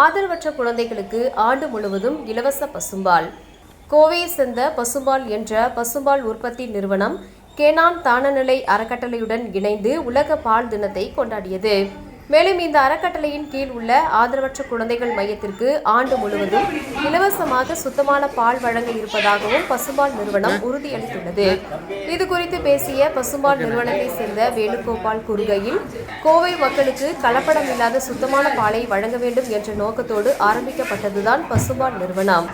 ஆதரவற்ற குழந்தைகளுக்கு ஆண்டு முழுவதும் இலவச பசும்பால். கோவையை சேர்ந்த பசும்பால் என்ற பசும்பால் உற்பத்தி நிறுவனம் கேனான் தானநிலை அறக்கட்டளையுடன் இணைந்து உலக பால் தினத்தை கொண்டாடியது. மேலும் இந்த அறக்கட்டளையின் கீழ் உள்ள ஆதரவற்ற குழந்தைகள் மையத்திற்கு ஆண்டு முழுவதும் இலவசமாக சுத்தமான பால் வழங்க இருப்பதாகவும் பசும்பால் நிறுவனம் உறுதியளித்துள்ளது. இது குறித்து பேசிய பசும்பால் நிறுவனத்தை சேர்ந்த வேணுகோபால் கூறுகையில் கோவை மக்களுக்கு கலப்படம் இல்லாத சுத்தமான பாலை வழங்க வேண்டும் என்ற நோக்கத்தோடு ஆரம்பிக்கப்பட்டதுதான் பசும்பால் நிறுவனம்.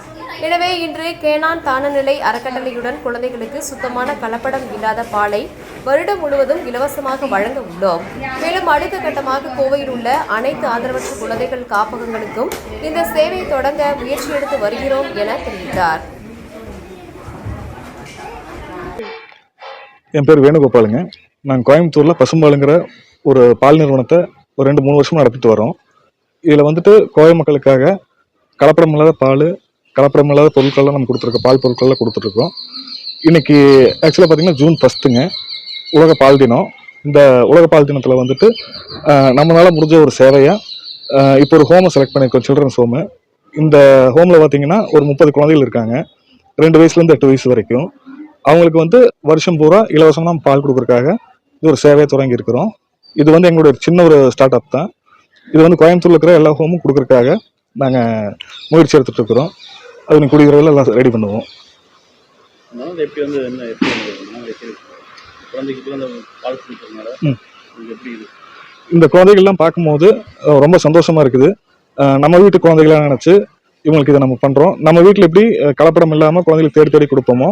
எனவே இன்று கேனான் தானநிலை அறக்கட்டளையுடன் குழந்தைகளுக்கு சுத்தமான கலப்படம் இல்லாத பாலை வருடம் முழுவதும் இலவசமாக வழங்க உள்ளோம். மேலும் அடுத்த கட்டமாக கோவையில் உள்ள அனைத்து ஆதரவற்ற குழந்தைகள் காப்பகங்களுக்கும் இந்த சேவை தொடங்க முயற்சி எடுத்து வருகிறோம் என தெரிவித்தார். என் பேர் வேணுகோபாலுங்க. நான் கோயம்புத்தூரில் பசும்பாலுங்கிற ஒரு பால் நிறுவனத்தை ஒரு ரெண்டு மூணு வருஷமாக நடத்திட்டு வரோம். இதில் வந்துட்டு கோவை மக்களுக்காக கலப்படம் இல்லாத பால் கலப்படம் இல்லாத பொருட்கள்லாம் நம்ம கொடுத்துருக்கோம். பால் பொருட்கள்லாம் கொடுத்துட்ருக்கோம் இன்றைக்கி ஆக்சுவலாக பார்த்தீங்கன்னா ஜூன் ஃபஸ்ட்டுங்க உலக பால் தினம். இந்த உலக பால் தினத்தில் வந்துட்டு நம்மளால் முடிஞ்ச ஒரு சேவையாக இப்போ ஒரு ஹோமை செலக்ட் பண்ணியிருக்கோம் சில்ட்ரன்ஸ் ஹோமு இந்த ஹோமில் பார்த்திங்கன்னா ஒரு முப்பது குழந்தைகள் இருக்காங்க. ரெண்டு வயசுலேருந்து எட்டு வயசு வரைக்கும். அவங்களுக்கு வந்து வருஷம் பூரா இலவசமாக நம்ம பால் கொடுக்குறதுக்காக இது ஒரு சேவையை தொடங்கி இருக்கிறோம். இது வந்து எங்களுடைய ஒரு சின்ன ஒரு ஸ்டார்ட் அப் தான். இது வந்து கோயம்புத்தூரில் இருக்கிற எல்லா ஹோமும் கொடுக்குறதுக்காக நாங்கள் முயற்சி எடுத்துகிட்டு இருக்கிறோம். அது குடிக்கிறவர்கள் எல்லாம் ரெடி பண்ணுவோம். அதனால எப்படி வந்து என்ன எப்படி வந்து எப்படி குழந்தைக்கு அந்த பால் கொடுக்கறதுனால ம். உங்களுக்கு எப்படி இது இந்த குழந்தைகள்லாம் பார்க்கும்போது ரொம்ப சந்தோஷமா இருக்குது. நம்ம வீட்டு குழந்தைகளா நினைச்சு இவங்களுக்கு இதை நம்ம பண்றோம். நம்ம வீட்டில் எப்படி கலப்படம் இல்லாம குழந்தைகளுக்கு தேடி தேடி கொடுப்போமோ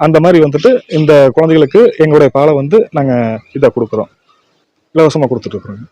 அந்த மாதிரி வந்துட்டு இந்த குழந்தைகளுக்கு எங்களுடைய பாலை வந்து நாங்கள் இதாக கொடுக்குறோம். இலவசமாக கொடுத்துட்டு இருக்கிறோம்.